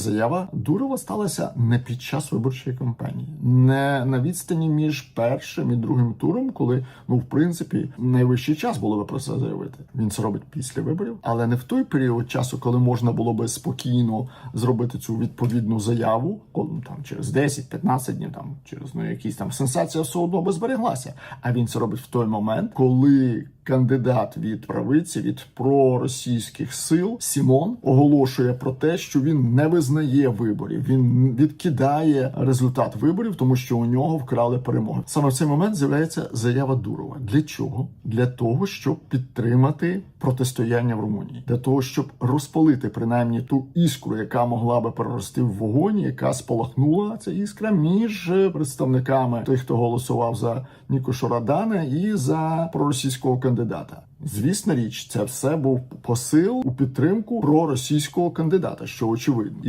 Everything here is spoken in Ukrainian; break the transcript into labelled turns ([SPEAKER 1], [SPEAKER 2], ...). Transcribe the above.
[SPEAKER 1] Заява Дурова сталася не під час виборчої кампанії, не на відстані між першим і другим туром, коли ну в принципі найвищий час було би про це заявити. Він це робить після виборів, але не в той період часу, коли можна було би спокійно зробити цю відповідну заяву, коли ну, там через 10-15 днів, там через ну якісь там сенсація все одно би збереглася. А він це робить в той момент, коли кандидат від правиці від проросійських сил Сімон оголошує про те, що він не визнає виборів. Він відкидає результат виборів, тому що у нього вкрали перемоги. Саме в цей момент з'являється заява Дурова. Для чого? Для того, щоб підтримати протистояння в Румунії, для того, щоб розпалити принаймні ту іскру, яка могла би перерости в вогонь, яка спалахнула ця іскра між представниками тих, хто голосував за Нікошу Радана і за проросійського кандидата. Звісна річ, це все був посил у підтримку проросійського кандидата, що очевидно, і